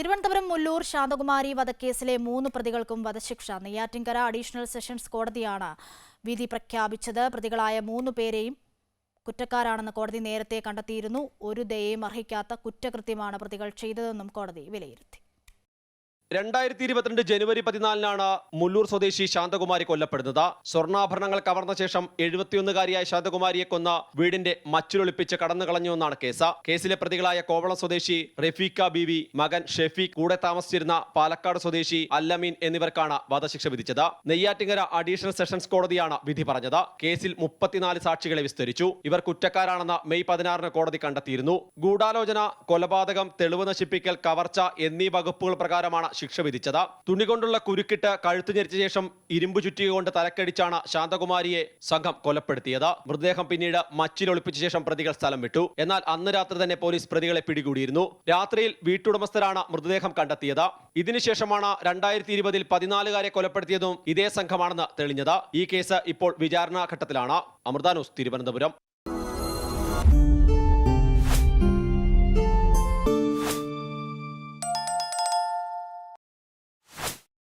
തിരുവനന്തപുരം മുല്ലൂർ ശാന്തകുമാരി വധക്കേസിലെ മൂന്ന് പ്രതികൾക്കും വധശിക്ഷ. Neyyattinkara additional sessions കോടതിയാണ് വിധി പ്രഖ്യാപിച്ചത്. പ്രതികളായ മൂന്ന് പേരെയും കുറ്റക്കാരാണെന്ന് കോടതി നേരത്തെ കണ്ടെത്തിയിരുന്നു. ഒരു ദയയും അർഹിക്കാത്ത കുറ്റകൃത്യമാണ് പ്രതികൾ ചെയ്തതെന്നും കോടതി വിലയിരുത്തി. രണ്ടായിരത്തി ഇരുപത്തിരണ്ട് ജനുവരി പതിനാലിനാണ് മുല്ലൂർ സ്വദേശി ശാന്തകുമാരി കൊല്ലപ്പെടുന്നത്. സ്വർണാഭരണങ്ങൾ കവർന്ന ശേഷം എഴുപത്തിയൊന്നുകാരിയായ ശാന്തകുമാരിയെ കൊന്ന വീടിന്റെ മച്ചിലൊളിപ്പിച്ച് കടന്നു കളഞ്ഞുവെന്നാണ് കേസ്. കേസിലെ പ്രതികളായ കോവളം സ്വദേശി റഫീഖ ബീവി മകൻ ഷെഫീഖ് കൂടെ താമസിച്ചിരുന്ന പാലക്കാട് സ്വദേശി അല്ലമീൻ എന്നിവർക്കാണ് വധശിക്ഷ വിധിച്ചത്. നെയ്യാറ്റിങ്കര അഡീഷണൽ സെഷൻസ് കോടതിയാണ് വിധി പറഞ്ഞത്. കേസിൽ മുപ്പത്തിനാല് സാക്ഷികളെ വിസ്തരിച്ചു. ഇവർ കുറ്റക്കാരാണെന്ന് മെയ് പതിനാറിന് കോടതി കണ്ടെത്തിയിരുന്നു. ഗൂഢാലോചന കൊലപാതകം തെളിവ് നശിപ്പിക്കൽ കവർച്ച എന്നീ വകുപ്പുകൾ പ്രകാരമാണ് ശിക്ഷ വിധിച്ചത്. തുണി കൊണ്ടുള്ള കുരുക്കിട്ട് കഴുത്തു ഞെരിച്ച ശേഷം ഇരുമ്പ് ചുറ്റിക കൊണ്ട് തലക്കടിച്ചാണ് ശാന്തകുമാരിയെ സംഘം കൊലപ്പെടുത്തിയത്. മൃതദേഹം പിന്നീട് മച്ചിലൊളിപ്പിച്ച ശേഷം പ്രതികൾ സ്ഥലം വിട്ടു. എന്നാൽ അന്ന് രാത്രി തന്നെ പോലീസ് പ്രതികളെ പിടികൂടിയിരുന്നു. രാത്രിയിൽ വീട്ടുടമസ്ഥരാണ് മൃതദേഹം കണ്ടെത്തിയത്. ഇതിനുശേഷമാണ് രണ്ടായിരത്തി ഇരുപതിൽ പതിനാലുകാരെ കൊലപ്പെടുത്തിയതും ഇതേ സംഘമാണെന്ന് തെളിഞ്ഞത്. ഈ കേസ് ഇപ്പോൾ വിചാരണാ ഘട്ടത്തിലാണ് ന്യൂസ് തിരുവനന്തപുരം.